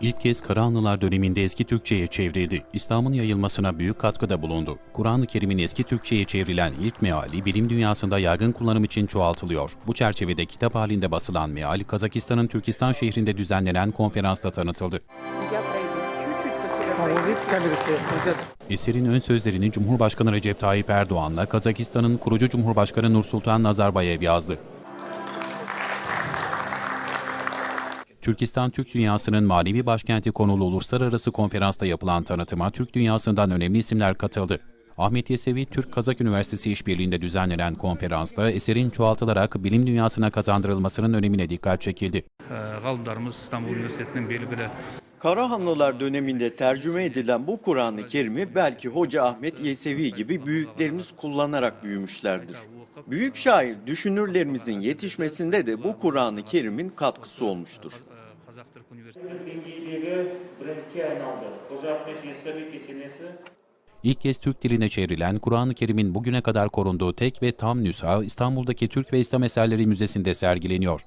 ilk kez Karahanlılar döneminde eski Türkçe'ye çevrildi. İslam'ın yayılmasına büyük katkıda bulundu. Kur'an-ı Kerim'in eski Türkçe'ye çevrilen ilk meali bilim dünyasında yaygın kullanım için çoğaltılıyor. Bu çerçevede kitap halinde basılan meal, Kazakistan'ın Türkistan şehrinde düzenlenen konferansta tanıtıldı. Eserin ön sözlerini Cumhurbaşkanı Recep Tayyip Erdoğan'la Kazakistan'ın kurucu Cumhurbaşkanı Nursultan Nazarbayev yazdı. Türkistan Türk Dünyası'nın manevi başkenti konulu uluslararası konferansta yapılan tanıtıma Türk Dünyası'ndan önemli isimler katıldı. Ahmet Yesevi Türk Kazak Üniversitesi işbirliğinde düzenlenen konferansta eserin çoğaltılarak bilim dünyasına kazandırılmasının önemine dikkat çekildi. Ee, Qalblarımız İstanbul Üniversitesi'nin belirli Karahanlılar döneminde tercüme edilen bu Kur'an-ı Kerim'i belki Hoca Ahmet Yesevi gibi büyüklerimiz kullanarak büyümüşlerdir. Büyük şair düşünürlerimizin yetişmesinde de bu Kur'an-ı Kerim'in katkısı olmuştur e, Қазақ Түрік Университеті dengedегі брендке айналды қожа ахмет яссауи кесенесі İlk kez Türk diline çevrilen Kur'an-ı Kerim'in bugüne kadar korunduğu tek ve tam nüsha İstanbul'daki Türk ve İslam Eserleri Müzesi'nde sergileniyor.